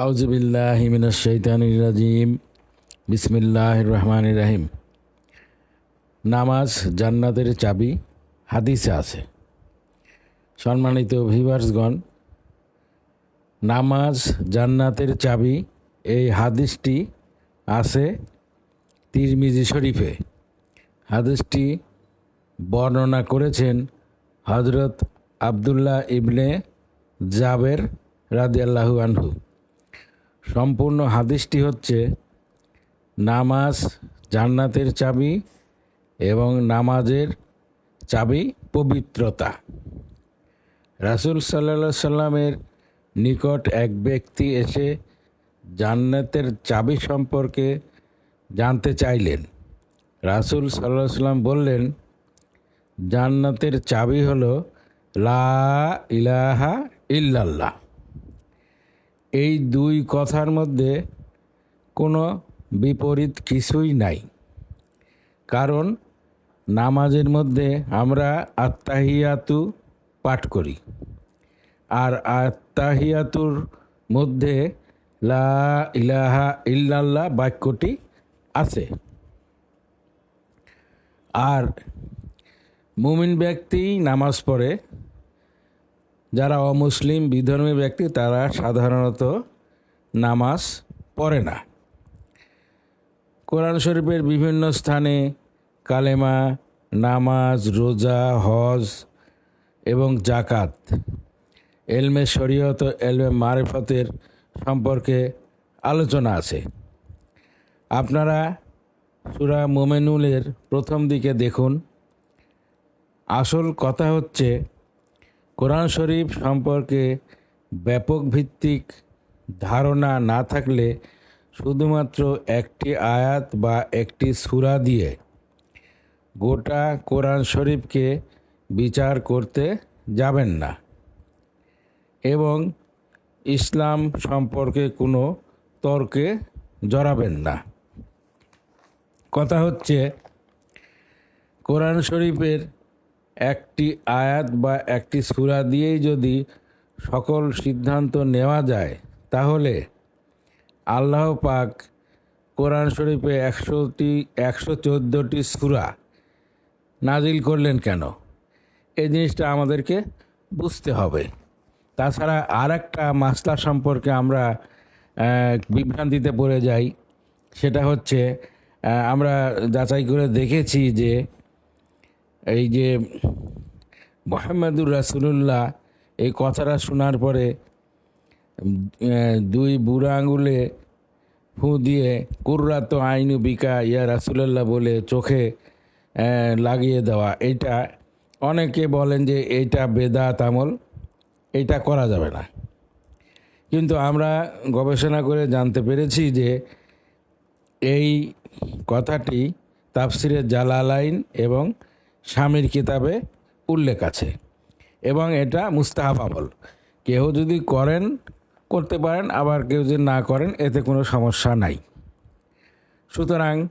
আউজবিল্লাহ মিনাশাইতানির রাজিম। বিসমিল্লাহ রহমান রাহিম। নামাজ জান্নাতের চাবি, হাদিসে আছে। সম্মানিত ভিভার্সগণ নামাজ জান্নাতের চাবি, এই হাদিসটি আছে তিরমিজি শরীফে। হাদিসটি বর্ণনা করেছেন হজরত আবদুল্লাহ ইবনে জাবের রাদিয়াল্লাহু আনহু। সম্পূর্ণ হাদিসটি হচ্ছে নামাজ জান্নাতের চাবি এবং নামাজের চাবি পবিত্রতা। রাসূল সাল্লা সাল্লামের নিকট এক ব্যক্তি এসে জান্নাতের চাবি সম্পর্কে জানতে চাইলেন। রাসূল সাল্লাহ সাল্লাম বললেন, জান্নাতের চাবি হলো লা ইলাহা ইল্লাল্লাহ। এই দুই কথার মধ্যে কোনো বিপরীত কিছুই নাই। কারণ নামাজের মধ্যে আমরা আত্মাহিয়াতু পাঠ করি। আর আত্মাহিয়াতুর মধ্যে লা ইলাহা ইল্লাল্লাহ বাক্যটি আছে। আর মুমিন ব্যক্তি নামাজ পড়ে যারা অমুসলিম বিধর্মী ব্যক্তি, তারা সাধারণত নামাজ পড়ে না। কোরআন শরীফের বিভিন্ন স্থানে কালেমা, নামাজ, রোজা, হজ এবং জাকাত এলমে শরীয়ত, এলমে মারেফতের সম্পর্কে আলোচনা আছে। আপনারা সুরা মোমেনুলের প্রথম দিকে দেখুন। আসল কথা হচ্ছে কোরআন শরীফ সম্পর্কে ব্যাপক ভিত্তিক ধারণা না থাকলে শুধুমাত্র একটি আয়াত বা একটি সূরা দিয়ে গোটা কোরআন শরীফকে বিচার করতে যাবেন না। এবং ইসলাম সম্পর্কে কোনো তর্কে জড়াবেন না। কথা হচ্ছে, কোরআন শরীফের একটি আয়াত বা একটি সূরা দিয়েই যদি সকল সিদ্ধান্ত নেওয়া যায়, তাহলে আল্লাহ পাক কোরআন শরীফে একশোটি, একশো চোদ্দোটি সূরা নাজিল করলেন কেন? এই জিনিসটা আমাদেরকে বুঝতে হবে। তাছাড়া আর একটা মাসলা সম্পর্কে আমরা বিভ্রান্তিতে পড়ে যাই, সেটা হচ্ছে আমরা যাচাই করে দেখেছি যে এই যে মোহাম্মদুর রাসুলুল্লাহ, এই কথাটা শোনার পরে দুই বুড়া আঙুলে ফু দিয়ে, কুর্রাত আইনু বিকা ইয়া রাসুলাল্লাহ বলে চোখে লাগিয়ে দেওয়া। এটা অনেকে বলেন যে এটা বেদাত আমল, এইটা করা যাবে না। কিন্তু আমরা গবেষণা করে জানতে পেরেছি যে এই কথাটি তাফসিরে জালালাইন এবং স্বামীর কিতাবে উল্লেখ আছে। এবং এটা মুস্তাহাব আমল কেউ যদি করেন, করতে পারেন, আবার কেউ যদি না করেন, এতে কোনো সমস্যা নাই। সুতরাং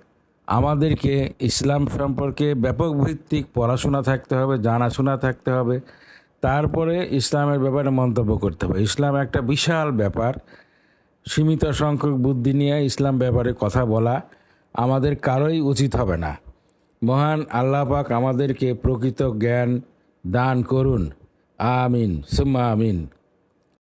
আমাদেরকে ইসলাম সম্পর্কে ব্যাপক ভিত্তিক পড়াশোনা থাকতে হবে, জানাশোনা থাকতে হবে। তারপরে ইসলামের ব্যাপারে মন্তব্য করতে হবে। ইসলাম একটা বিশাল ব্যাপার। সীমিত সংখ্যক বুদ্ধি নিয়ে ইসলাম ব্যাপারে কথা বলা আমাদের কারোই উচিত হবে না। মহান আল্লাহ পাক আমাদেরকে প্রকৃত জ্ঞান দান করুন। আমিন। সুম্মা আমিন।